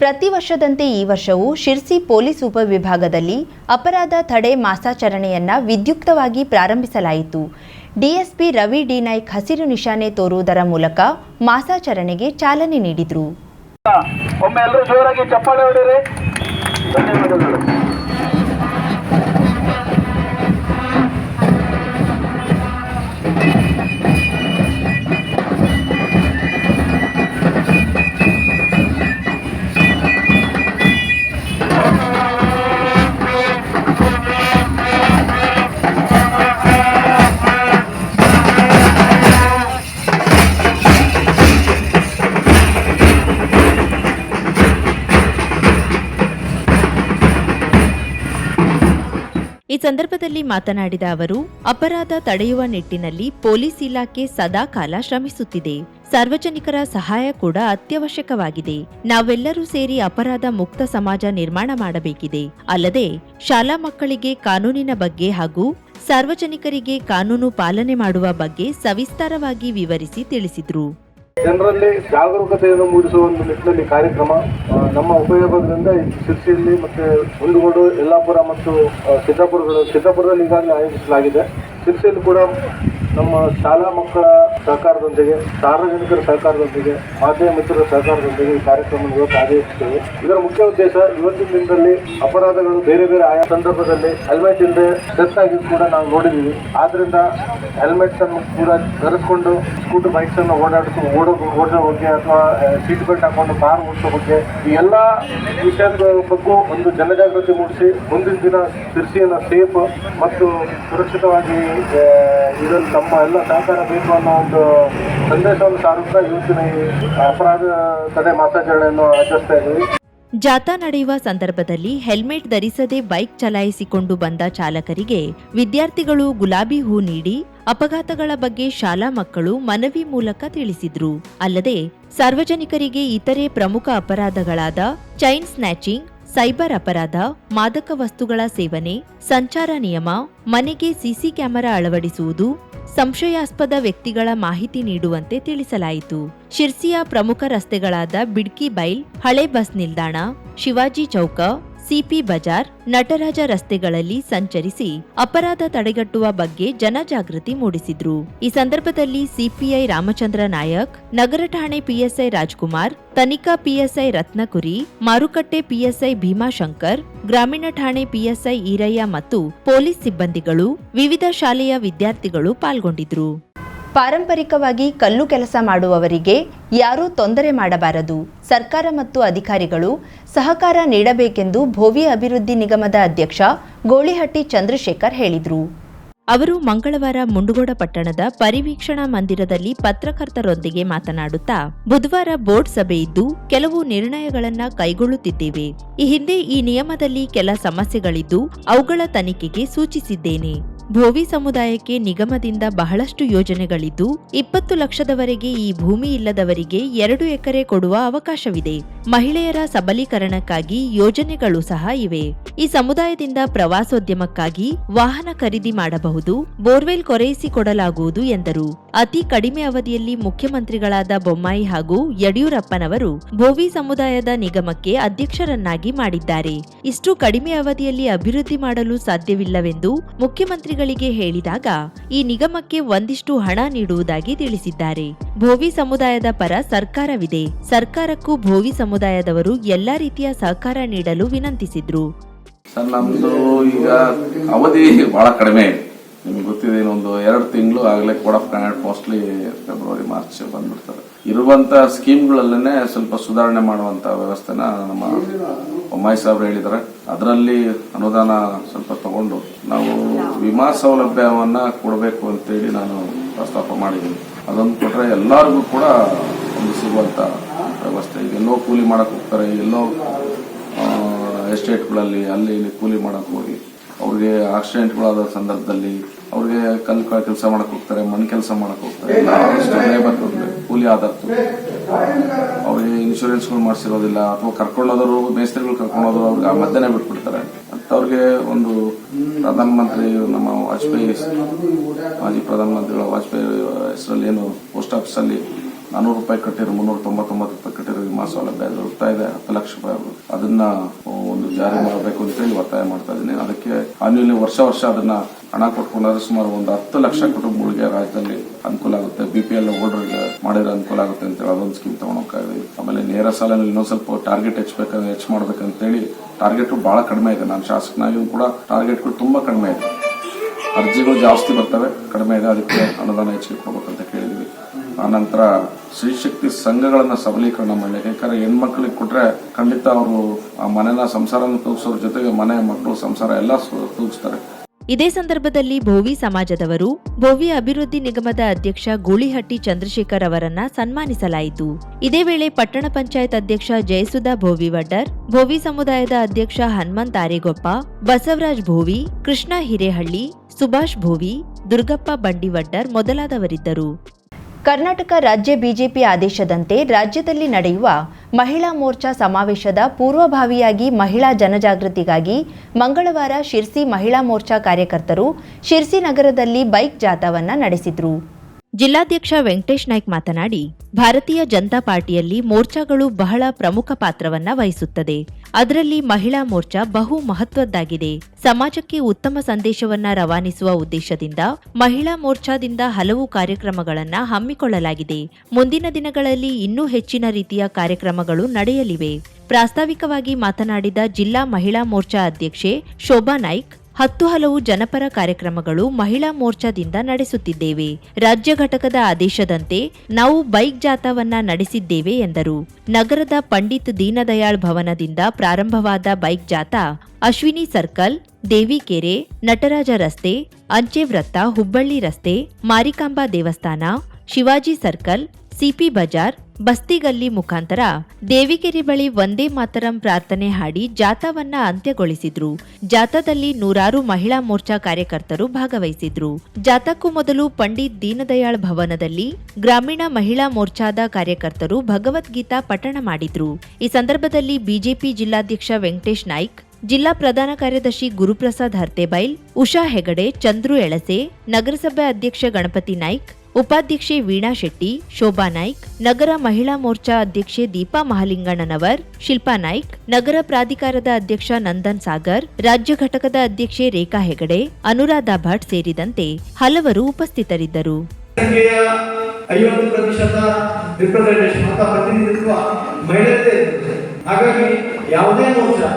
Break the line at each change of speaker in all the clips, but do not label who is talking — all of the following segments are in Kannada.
ಪ್ರತಿ ವರ್ಷದಂತೆ ಈ ವರ್ಷವೂ ಶಿರ್ಸಿ ಪೊಲೀಸ್ ಉಪವಿಭಾಗದಲ್ಲಿ ಅಪರಾಧ ತಡೆ ಮಾಸಾಚರಣೆಯನ್ನ ವಿದ್ಯುಕ್ತವಾಗಿ ಪ್ರಾರಂಭಿಸಲಾಯಿತು. ಡಿಎಸ್ಪಿ ರವಿ ಡಿ ನಾಯ್ಕ್ ಹಸಿರು ನಿಶಾನೆ ತೋರುವುದರ ಮೂಲಕ ಮಾಸಾಚರಣೆಗೆ ಚಾಲನೆ ನೀಡಿದರು. ಸಂದರ್ಭದಲ್ಲಿ ಮಾತನಾಡಿದ ಅವರು, ಅಪರಾಧ ತಡೆಯುವ ನಿಟ್ಟಿನಲ್ಲಿ ಪೊಲೀಸ್ ಇಲಾಖೆ ಸದಾಕಾಲ ಶ್ರಮಿಸುತ್ತಿದೆ. ಸಾರ್ವಜನಿಕರ ಸಹಾಯ ಕೂಡ ಅತ್ಯವಶ್ಯಕವಾಗಿದೆ. ನಾವೆಲ್ಲರೂ ಸೇರಿ ಅಪರಾಧ ಮುಕ್ತ ಸಮಾಜ ನಿರ್ಮಾಣ ಮಾಡಬೇಕಿದೆ. ಅಲ್ಲದೆ, ಶಾಲಾ ಮಕ್ಕಳಿಗೆ ಕಾನೂನಿನ ಬಗ್ಗೆ ಹಾಗೂ ಸಾರ್ವಜನಿಕರಿಗೆ ಕಾನೂನು ಪಾಲನೆ ಮಾಡುವ ಬಗ್ಗೆ ಸವಿಸ್ತಾರವಾಗಿ ವಿವರಿಸಿ ತಿಳಿಸಿದ್ರು.
ಜನರಲ್ಲಿ ಜಾಗರೂಕತೆಯನ್ನು ಮೂಡಿಸುವ ಒಂದು ನಿಟ್ಟಿನಲ್ಲಿ ಕಾರ್ಯಕ್ರಮ ನಮ್ಮ ಉಪಯೋಗದಿಂದ ಶಿರ್ಸಿಯಲ್ಲಿ ಮತ್ತೆ ಮುಂಡಗೋಡು ಯಲ್ಲಾಪುರ ಮತ್ತು ಸಿದ್ದಾಪುರ ಸಿದ್ದಾಪುರದಲ್ಲಿ ಈಗಾಗಲೇ ಆಯೋಜಿಸಲಾಗಿದೆ. ಶಿರ್ಸಿಯಲ್ಲಿ ಕೂಡ ನಮ್ಮ ಶಾಲಾ ಮಕ್ಕಳ ಸಹಕಾರದೊಂದಿಗೆ, ಸಾರ್ವಜನಿಕರ ಸಹಕಾರದೊಂದಿಗೆ, ಮಾಧ್ಯಮ ಮಿತ್ರರ ಸಹಕಾರದೊಂದಿಗೆ ಈ ಕಾರ್ಯಕ್ರಮ ಇವತ್ತು ಆಯೋಜಿಸುತ್ತೇವೆ. ಇದರ ಮುಖ್ಯ ಉದ್ದೇಶ ಇವತ್ತಿನ ದಿನದಲ್ಲಿ ಅಪರಾಧಗಳು ಬೇರೆ ಬೇರೆ ಆಯಾ ಸಂದರ್ಭದಲ್ಲಿ ಹೆಲ್ಮೆಟ್ ಇಲ್ಲದೆ ಡೆತ್ ಆಗಿದ್ದು ಕೂಡ ನಾವು ನೋಡಿದ್ದೀವಿ. ಆದ್ರಿಂದ ಹೆಲ್ಮೆಟ್ ಅನ್ನು ಕೂಡ ಧರಿಸ್ಕೊಂಡು ಸ್ಕೂಟರ್ ಬೈಕ್ಸ್ ಅನ್ನು ಓಡಾಡಿಸೋ ಓಡೋ ಓಡೋ ಬಗ್ಗೆ ಅಥವಾ ಸೀಟ್ ಬೆಲ್ಟ್ ಹಾಕೊಂಡು ಕಾರ್ ಓಡಿಸೋ ಬಗ್ಗೆ ಈ ಎಲ್ಲ ವಿಷಯಗಳ ಬಗ್ಗೆ ಒಂದು ಜನಜಾಗೃತಿ ಮೂಡಿಸಿ, ಮುಂದಿನ ದಿನ ಶಿರ್ಸಿಯನ್ನು ಸೇಫ್ ಮತ್ತು ಸುರಕ್ಷಿತವಾಗಿ ಆ, ತಮ್ಮ ಎಲ್ಲ ಸಹಕಾರ ಬೇಕು ಅನ್ನೋ ಒಂದು ಸಂದೇಶವನ್ನು ಸಾರುತ್ತಾ ಇವತ್ತಿನ ಅಪರಾಧ ತಡೆ ಮಾಸಾಚರಣೆಯನ್ನು ಆಚರಿಸ್ತಾ ಇದ್ದೀವಿ.
ಜಾಥಾ ನಡೆಯುವ ಸಂದರ್ಭದಲ್ಲಿ ಹೆಲ್ಮೆಟ್ ಧರಿಸದೆ ಬೈಕ್ ಚಲಾಯಿಸಿಕೊಂಡು ಬಂದ ಚಾಲಕರಿಗೆ ವಿದ್ಯಾರ್ಥಿಗಳು ಗುಲಾಬಿ ಹೂ ನೀಡಿ ಅಪಘಾತಗಳ ಬಗ್ಗೆ ಶಾಲಾ ಮಕ್ಕಳು ಮನವಿ ಮೂಲಕ ತಿಳಿಸಿದ್ರು. ಅಲ್ಲದೆ ಸಾರ್ವಜನಿಕರಿಗೆ ಇತರೆ ಪ್ರಮುಖ ಅಪರಾಧಗಳಾದ ಚೈನ್ ಸ್ನ್ಯಾಚಿಂಗ್ ಸೈಬರ್ ಅಪರಾಧ, ಮಾದಕ ವಸ್ತುಗಳ ಸೇವನೆ, ಸಂಚಾರ ನಿಯಮ, ಮನೆಗೆ ಸಿಸಿ ಕ್ಯಾಮೆರಾ ಅಳವಡಿಸುವುದು, ಸಂಶಯಾಸ್ಪದ ವ್ಯಕ್ತಿಗಳ ಮಾಹಿತಿ ನೀಡುವಂತೆ ತಿಳಿಸಲಾಯಿತು. ಶಿರ್ಸಿಯ ಪ್ರಮುಖ ರಸ್ತೆಗಳಾದ ಬಿಡ್ಕಿ ಬೈಲ್, ಹಳೆ ಬಸ್ ನಿಲ್ದಾಣ, ಶಿವಾಜಿ ಚೌಕ ಸಿಪಿ ಬಜಾರ್ ನಟರಾಜ ರಸ್ತೆಗಳಲ್ಲಿ ಸಂಚರಿಸಿ ಅಪರಾಧ ತಡೆಗಟ್ಟುವ ಬಗ್ಗೆ ಜನಜಾಗೃತಿ ಮೂಡಿಸಿದ್ರು. ಈ ಸಂದರ್ಭದಲ್ಲಿ ಸಿಪಿಐ ರಾಮಚಂದ್ರ ನಾಯಕ್, ನಗರ ಠಾಣೆ ಪಿಎಸ್ಐ ರಾಜ್ಕುಮಾರ್, ತನಿಖಾ ಪಿಎಸ್ಐ ರತ್ನಕುರಿ, ಮಾರುಕಟ್ಟೆ ಪಿಎಸ್ಐ ಭೀಮಾಶಂಕರ್, ಗ್ರಾಮೀಣ ಠಾಣೆ ಪಿಎಸ್ಐ ಈರಯ್ಯ ಮತ್ತು ಪೊಲೀಸ್ ಸಿಬ್ಬಂದಿಗಳು ವಿವಿಧ ಶಾಲೆಯ ವಿದ್ಯಾರ್ಥಿಗಳು ಪಾಲ್ಗೊಂಡಿದ್ರು. ಪಾರಂಪರಿಕವಾಗಿ ಕಲ್ಲು ಕೆಲಸ ಮಾಡುವವರಿಗೆ ಯಾರೂ ತೊಂದರೆ ಮಾಡಬಾರದು. ಸರ್ಕಾರ ಮತ್ತು ಅಧಿಕಾರಿಗಳು ಸಹಕಾರ ನೀಡಬೇಕೆಂದು ಭೋವಿ ಅಭಿವೃದ್ಧಿ ನಿಗಮದ ಅಧ್ಯಕ್ಷ ಗೋಳಿಹಟ್ಟಿ ಚಂದ್ರಶೇಖರ್ ಹೇಳಿದರು. ಅವರು ಮಂಗಳವಾರ ಮುಂಡಗೋಡ ಪಟ್ಟಣದ ಪರಿವೀಕ್ಷಣಾ ಮಂದಿರದಲ್ಲಿ ಪತ್ರಕರ್ತರೊಂದಿಗೆ ಮಾತನಾಡುತ್ತಾ, ಬುಧವಾರ ಬೋರ್ಡ್ ಸಭೆ ಇದ್ದು ಕೆಲವು ನಿರ್ಣಯಗಳನ್ನು ಕೈಗೊಳ್ಳುತ್ತಿದ್ದೇವೆ. ಈ ಹಿಂದೆ ಈ ನಿಯಮದಲ್ಲಿ ಕೆಲ ಸಮಸ್ಯೆಗಳಿದ್ದು ಅವುಗಳ ತನಿಖೆಗೆ ಸೂಚಿಸಿದ್ದೇನೆ. ಭೋವಿ ಸಮುದಾಯಕ್ಕೆ ನಿಗಮದಿಂದ ಬಹಳಷ್ಟು ಯೋಜನೆಗಳಿದ್ದು, ಇಪ್ಪತ್ತು ಲಕ್ಷದವರೆಗೆ ಈ ಭೂಮಿ ಇಲ್ಲದವರಿಗೆ ಎರಡು ಎಕರೆ ಕೊಡುವ ಅವಕಾಶವಿದೆ. ಮಹಿಳೆಯರ ಸಬಲೀಕರಣಕ್ಕಾಗಿ ಯೋಜನೆಗಳು ಸಹ ಇವೆ. ಈ ಸಮುದಾಯದಿಂದ ಪ್ರವಾಸೋದ್ಯಮಕ್ಕಾಗಿ ವಾಹನ ಖರೀದಿ ಮಾಡಬಹುದು, ಬೋರ್ವೆಲ್ ಕೊರೆಯಿಸಿಕೊಡಲಾಗುವುದು ಎಂದರು. ಅತಿ ಕಡಿಮೆ ಅವಧಿಯಲ್ಲಿ ಮುಖ್ಯಮಂತ್ರಿಗಳಾದ ಬೊಮ್ಮಾಯಿ ಹಾಗೂ ಯಡಿಯೂರಪ್ಪನವರು ಭೋವಿ ಸಮುದಾಯದ ನಿಗಮಕ್ಕೆ ಅಧ್ಯಕ್ಷರನ್ನಾಗಿ ಮಾಡಿದ್ದಾರೆ. ಇಷ್ಟು ಕಡಿಮೆ ಅವಧಿಯಲ್ಲಿ ಅಭಿವೃದ್ಧಿ ಮಾಡಲು ಸಾಧ್ಯವಿಲ್ಲವೆಂದು ಮುಖ್ಯಮಂತ್ರಿಗಳಿಗೆ ಹೇಳಿದಾಗ ಈ ನಿಗಮಕ್ಕೆ ಒಂದಿಷ್ಟು ಹಣ ನೀಡುವುದಾಗಿ ತಿಳಿಸಿದ್ದಾರೆ. ಭೋವಿ ಸಮುದಾಯದ ಪರ ಸರ್ಕಾರವಿದೆ. ಸರ್ಕಾರಕ್ಕೂ ಭೋವಿ ಸಮುದಾಯದವರು ಎಲ್ಲಾ ರೀತಿಯ ಸಹಕಾರ ನೀಡಲು ವಿನಂತಿಸಿದ್ರು.
ಅವಧಿ ಬಹಳ ಕಡಿಮೆ. ನಿಮ್ಗೆ ಗೊತ್ತಿದೆ, ಇನ್ನೊಂದು ಎರಡು ತಿಂಗಳು ಆಗಲೇ code of Kannada mostly February, March ಬಂದ್ಬಿಡ್ತಾರೆ ಇರುವಂತ ಸ್ಕೀಮ್ಗಳಲ್ಲೇ ಸ್ವಲ್ಪ ಸುಧಾರಣೆ ಮಾಡುವಂತ ವ್ಯವಸ್ಥೆನ ನಮ್ಮ ಬೊಮ್ಮಾಯಿ ಸಾಹೇಬ್ರು ಹೇಳಿದ್ದಾರೆ. ಅದರಲ್ಲಿ ಅನುದಾನ ಸ್ವಲ್ಪ ತಗೊಂಡು ನಾವು ವಿಮಾ ಸೌಲಭ್ಯವನ್ನ ಕೊಡಬೇಕು ಅಂತೇಳಿ ನಾನು ಪ್ರಸ್ತಾಪ ಮಾಡಿದ್ದೀನಿ. ಅದೊಂದು ಕೊಟ್ರೆ ಎಲ್ಲರಿಗೂ ಕೂಡ ಒಂದು ಸಿಗುವಂತ ವ್ಯವಸ್ಥೆ. ಈಗ ಎಲ್ಲೋ ಕೂಲಿ ಮಾಡಕ್ ಹೋಗ್ತಾರೆ, ಎಲ್ಲೋ ಎಸ್ಟೇಟ್ಗಳಲ್ಲಿ ಅಲ್ಲಿ ಇಲ್ಲಿ ಕೂಲಿ ಮಾಡಕ್ ಹೋಗಿ ಅವ್ರಿಗೆ ಆಕ್ಸಿಡೆಂಟ್ಗಳಾದ ಸಂದರ್ಭದಲ್ಲಿ ಅವ್ರಿಗೆ ಕಲ್ ಕೆಲಸ ಮಾಡಕ್ ಹೋಗ್ತಾರೆ, ಮಣ್ಣು ಕೆಲಸ ಮಾಡಕ್ ಹೋಗ್ತಾರೆ ಕೂಲಿ ಆಧಾರ್ತು ಅವ್ರಿಗೆ ಇನ್ಶೂರೆನ್ಸ್ಗಳು ಮಾಡಿಸಿರೋದಿಲ್ಲ ಅಥವಾ ಕರ್ಕೊಂಡೋದ್ರು ಮೇಸ್ತ್ರಿಗಳು ಕರ್ಕೊಂಡೋದ್ರು ಅವ್ರಿಗೆ ಆ ಮಧ್ಯನೇ ಬಿಟ್ಬಿಡ್ತಾರೆ. ಅವ್ರಿಗೆ ಒಂದು ಪ್ರಧಾನಮಂತ್ರಿ, ನಮ್ಮ ವಾಜಪೇಯಿ ಮಾಜಿ ಪ್ರಧಾನಮಂತ್ರಿಗಳ ವಾಜಪೇಯಿ ಹೆಸರಲ್ಲಿ ಏನು ಪೋಸ್ಟ್ ಆಫೀಸಲ್ಲಿ ನಾನೂರು ರೂಪಾಯಿ ಕಟ್ಟಿರೋ ಮುನ್ನೂರ ತೊಂಬತ್ತೊಂಬತ್ತು ರೂಪಾಯಿ ಕಟ್ಟಿರೋ ವಿಮಾ ಸೌಲಭ್ಯ ಹೋಗ್ತಾ ಇದೆ, ಹತ್ತು ಲಕ್ಷ ರೂಪಾಯಿ ಅದನ್ನ ಒಂದು ಜಾರಿ ಮಾಡಬೇಕು ಅಂತ ಹೇಳಿ ಒತ್ತಾಯ ಮಾಡ್ತಾ ಇದ್ದೀನಿ. ಅದಕ್ಕೆ ಆನ್ಯುವಲಿ ವರ್ಷ ವರ್ಷ ಅದನ್ನ ಹಣ ಕೊಟ್ಕೊಂಡ್ರೆ ಸುಮಾರು ಒಂದು ಹತ್ತು ಲಕ್ಷ ಕುಟುಂಬಗಳಿಗೆ ರಾಜ್ಯದಲ್ಲಿ ಅನುಕೂಲ ಆಗುತ್ತೆ. ಬಿಪಿಎಲ್ ಹೋಲ್ಡರ್ಗೆ ಮಾಡಿದ್ರೆ ಅನುಕೂಲ ಆಗುತ್ತೆ ಅಂತ ಹೇಳಿ ಅದೊಂದು ಸ್ಕೀಮ್ ತಗೊಂಡೋಗ್ತಾ ಇದೀವಿ ಆಮೇಲೆ ನೇರ ಸಾಲಲ್ಲಿ ಇನ್ನೊಂದು ಸ್ವಲ್ಪ ಟಾರ್ಗೆಟ್ ಹೆಚ್ಚಬೇಕಂದ್ರೆ ಹೆಚ್ಚು ಮಾಡ್ಬೇಕಂತ ಹೇಳಿ ಟಾರ್ಗೆಟ್ ಬಹಳ ಕಡಿಮೆ ಇದೆ. ನಾನು ಶಾಸಕನಾಗಿಯೂ ಕೂಡ ಟಾರ್ಗೆಟ್ಗಳು ತುಂಬಾ ಕಡಿಮೆ ಇದೆ. ಅರ್ಜಿಗಳು ಜಾಸ್ತಿ ಬರ್ತವೆ, ಕಡಿಮೆ ಇದೆ. ಅದಕ್ಕೆ ಅನುದಾನ ಹೆಚ್ಚಿಗೆ ಕೊಡ್ಬೇಕಂತ ಆನಂತರ ಸ್ತ್ರೀಶಕ್ತಿ ಸಂಘಗಳನ್ನ ಸಬಲೀಕರಣ ಮಾಡಿ ಯಾಕಂದ್ರೆ ಹೆಣ್ಮಕ್ಳಿಗೆ ಕೊಟ್ರೆ ಖಂಡಿತ ಅವರು ಆ ಮನೆನ ಸಂಸಾರನ ತೂಗಿಸೋರ ಜೊತೆಗೆ ಮನೆ ಮಕ್ಕಳು ಸಂಸಾರ ಎಲ್ಲ ತೂಗಿಸ್ತಾರೆ.
ಇದೇ ಸಂದರ್ಭದಲ್ಲಿ ಭೋವಿ ಸಮಾಜದವರು, ಭೋವಿ ಅಭಿವೃದ್ಧಿ ನಿಗಮದ ಅಧ್ಯಕ್ಷ ಗೂಳಿಹಟ್ಟಿ ಚಂದ್ರಶೇಖರ್ ಅವರನ್ನ ಸನ್ಮಾನಿಸಲಾಯಿತು. ಇದೇ ವೇಳೆ ಪಟ್ಟಣ ಪಂಚಾಯತ್ ಅಧ್ಯಕ್ಷ ಜಯಸುಧಾ ಭೋವಿ ವಡ್ಡರ್, ಭೋವಿ ಸಮುದಾಯದ ಅಧ್ಯಕ್ಷ ಹನುಮಂತ್ ಆರೇಗೊಪ್ಪ, ಬಸವರಾಜ್ ಭೋವಿ, ಕೃಷ್ಣ ಹಿರೇಹಳ್ಳಿ, ಸುಭಾಷ್ ಭೋವಿ, ದುರ್ಗಪ್ಪ ಬಂಡಿವಡ್ಡರ್ ಮೊದಲಾದವರಿದ್ದರು. ಕರ್ನಾಟಕ ರಾಜ್ಯ ಬಿಜೆಪಿ ಆದೇಶದಂತೆ ರಾಜ್ಯದಲ್ಲಿ ನಡೆಯುವ ಮಹಿಳಾ ಮೋರ್ಚಾ ಸಮಾವೇಶದ ಪೂರ್ವಭಾವಿಯಾಗಿ ಮಹಿಳಾ ಜನಜಾಗೃತಿಗಾಗಿ ಮಂಗಳವಾರ ಶಿರ್ಸಿ ಮಹಿಳಾ ಮೋರ್ಚಾ ಕಾರ್ಯಕರ್ತರು ಶಿರ್ಸಿ ನಗರದಲ್ಲಿ ಬೈಕ್ ಜಾಥಾವನ್ನ ನಡೆಸಿದ್ರು. ಜಿಲ್ಲಾಧ್ಯಕ್ಷ ವೆಂಕಟೇಶ್ ನಾಯ್ಕ್ ಮಾತನಾಡಿ, ಭಾರತೀಯ ಜನತಾ ಪಾರ್ಟಿಯಲ್ಲಿ ಮೋರ್ಚಾಗಳು ಬಹಳ ಪ್ರಮುಖ ಪಾತ್ರವನ್ನ ವಹಿಸುತ್ತದೆ. ಅದರಲ್ಲಿ ಮಹಿಳಾ ಮೋರ್ಚಾ ಬಹು ಮಹತ್ವದ್ದಾಗಿದೆ. ಸಮಾಜಕ್ಕೆ ಉತ್ತಮ ಸಂದೇಶವನ್ನ ರವಾನಿಸುವ ಉದ್ದೇಶದಿಂದ ಮಹಿಳಾ ಮೋರ್ಚಾದಿಂದ ಹಲವು ಕಾರ್ಯಕ್ರಮಗಳನ್ನು ಹಮ್ಮಿಕೊಳ್ಳಲಾಗಿದೆ. ಮುಂದಿನ ದಿನಗಳಲ್ಲಿ ಇನ್ನೂ ಹೆಚ್ಚಿನ ರೀತಿಯ ಕಾರ್ಯಕ್ರಮಗಳು ನಡೆಯಲಿವೆ. ಪ್ರಾಸ್ತಾವಿಕವಾಗಿ ಮಾತನಾಡಿದ ಜಿಲ್ಲಾ ಮಹಿಳಾ ಮೋರ್ಚಾ ಅಧ್ಯಕ್ಷೆ ಶೋಭಾ ನಾಯ್ಕ್ ಹತ್ತು ಹಲವು ಜನಪರ ಕಾರ್ಯಕ್ರಮಗಳು ಮಹಿಳಾ ಮೋರ್ಚಾದಿಂದ ನಡೆಸುತ್ತಿದ್ದೇವೆ. ರಾಜ್ಯ ಘಟಕದ ಆದೇಶದಂತೆ ನಾವು ಬೈಕ್ ಜಾಥಾವನ್ನ ನಡೆಸಿದ್ದೇವೆ ಎಂದರು. ನಗರದ ಪಂಡಿತ್ ದೀನದಯಾಳ್ ಭವನದಿಂದ ಪ್ರಾರಂಭವಾದ ಬೈಕ್ ಜಾಥಾ, ಅಶ್ವಿನಿ ಸರ್ಕಲ್, ದೇವಿಕೆರೆ, ನಟರಾಜ ರಸ್ತೆ, ಅಂಚೆ ವೃತ್ತ, ಹುಬ್ಬಳ್ಳಿ ರಸ್ತೆ, ಮಾರಿಕಾಂಬಾ ದೇವಸ್ಥಾನ, ಶಿವಾಜಿ ಸರ್ಕಲ್, ಸಿಪಿ ಬಜಾರ್ ಬಸ್ತಿಗಲ್ಲಿ ಮುಖಾಂತರ ದೇವಿಕೆರೆ ಬಳಿ ಒಂದೇ ಮಾತರಂ ಪ್ರಾರ್ಥನೆ ಹಾಡಿ ಜಾಥಾವನ್ನ ಅಂತ್ಯಗೊಳಿಸಿದ್ರು. ಜಾಥಾದಲ್ಲಿ ನೂರಾರು ಮಹಿಳಾ ಮೋರ್ಚಾ ಕಾರ್ಯಕರ್ತರು ಭಾಗವಹಿಸಿದ್ರು. ಜಾಥಾಕ್ಕೂ ಮೊದಲು ಪಂಡಿತ್ ದೀನದಯಾಳ್ ಭವನದಲ್ಲಿ ಗ್ರಾಮೀಣ ಮಹಿಳಾ ಮೋರ್ಚಾದ ಕಾರ್ಯಕರ್ತರು ಭಗವದ್ಗೀತಾ ಪಠಣ ಮಾಡಿದ್ರು. ಈ ಸಂದರ್ಭದಲ್ಲಿ ಬಿಜೆಪಿ ಜಿಲ್ಲಾಧ್ಯಕ್ಷ ವೆಂಕಟೇಶ್ ನಾಯ್ಕ್, ಜಿಲ್ಲಾ ಪ್ರಧಾನ ಕಾರ್ಯದರ್ಶಿ ಗುರುಪ್ರಸಾದ್ ಹರ್ತೆಬೈಲ್, ಉಷಾ ಹೆಗಡೆ, ಚಂದ್ರು ಎಳಸೆ, ನಗರಸಭೆ ಅಧ್ಯಕ್ಷ ಗಣಪತಿ ನಾಯ್ಕ್ ಉಪಾಧ್ಯಕ್ಷೆ ವೀಣಾ ಶೆಟ್ಟಿ, ಶೋಭಾ ನಾಯ್ಕ್, ನಗರ ಮಹಿಳಾ ಮೋರ್ಚಾ ಅಧ್ಯಕ್ಷೆ ದೀಪಾ ಮಹಾಲಿಂಗಣ್ಣನವರ್, ಶಿಲ್ಪಾ ನಾಯ್ಕ್, ನಗರ ಪ್ರಾಧಿಕಾರದ ಅಧ್ಯಕ್ಷ ನಂದನ್ ಸಾಗರ್, ರಾಜ್ಯ ಘಟಕದ ಅಧ್ಯಕ್ಷೆ ರೇಖಾ ಹೆಗಡೆ, ಅನುರಾಧ ಭಟ್ ಸೇರಿದಂತೆ ಹಲವರು ಉಪಸ್ಥಿತರಿದ್ದರು.
ಹಾಗಾಗಿ ಯಾವುದೇ ಮೋರ್ಚಾ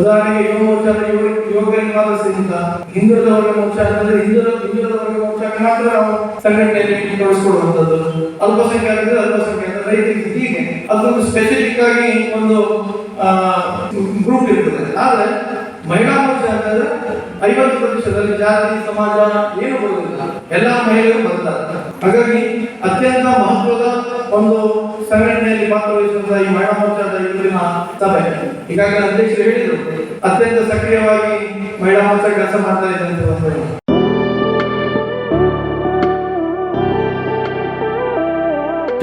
ಉದಾಹರಣೆಗೆ ಯುವ ಮೋರ್ಚಾ ಅಂದ್ರೆ ಯುವ ಯುವಕರಿಗೆ ಮಾತ್ರ ಸೀಮಿತ ಹಿಂದುಳಿದ ವರ್ಗ ಮೋರ್ಚಾ ಅಂತಂದ್ರೆ ಹಿಂದುಳಿದ ಹಿಂದುಳಿದ ವರ್ಗ ಮೋರ್ಚಾಕ್ಕೆ ಮಾತ್ರ ನಾವು ಸಂಘಟನೆಯಲ್ಲಿ ತೊಡಗಿಸಿಕೊಳ್ಳುವಂಥದ್ದು. ಅಲ್ಪಸಂಖ್ಯೆ ಅಲ್ಪಸಂಖ್ಯಾತ. ರೈತರಿಗೆ ಹೀಗೆ. ಅದೊಂದು ಸ್ಪೆಸಿಫಿಕ್ ಆಗಿ ಒಂದು ಗ್ರೂಪ್ ಇರ್ತದೆ. ಆದ್ರೆ ಮಹಿಳಾ ಮೋರ್ಚಾ ಅಂತಂದ್ರೆ ಐವತ್ತು ಪ್ರತಿಶತದಲ್ಲಿ ಜಾತಿ, ಸಮಾಜ, ಏನು ಬರುವುದಿಲ್ಲ. ಎಲ್ಲಾ ಮಹಿಳೆಯರು ಬರ್ತಾರೆ. ಹಾಗಾಗಿ ಅತ್ಯಂತ ಮಹತ್ವದ ಒಂದು ಸಂಘಟನೆಯಲ್ಲಿ ಭಾಗವಹಿಸುವಂತಹ ಈ ಮಹಿಳಾ ಮೋರ್ಚಾದ ಇವರಿನ ಸಭೆ ಹೀಗಾಗಿ ಅಧ್ಯಕ್ಷರು ಹೇಳಿದರು, ಅತ್ಯಂತ ಸಕ್ರಿಯವಾಗಿ ಮಹಿಳಾ ಮೋರ್ಚಾ ಕೆಲಸ ಮಾಡ್ತಾ ಇದೆ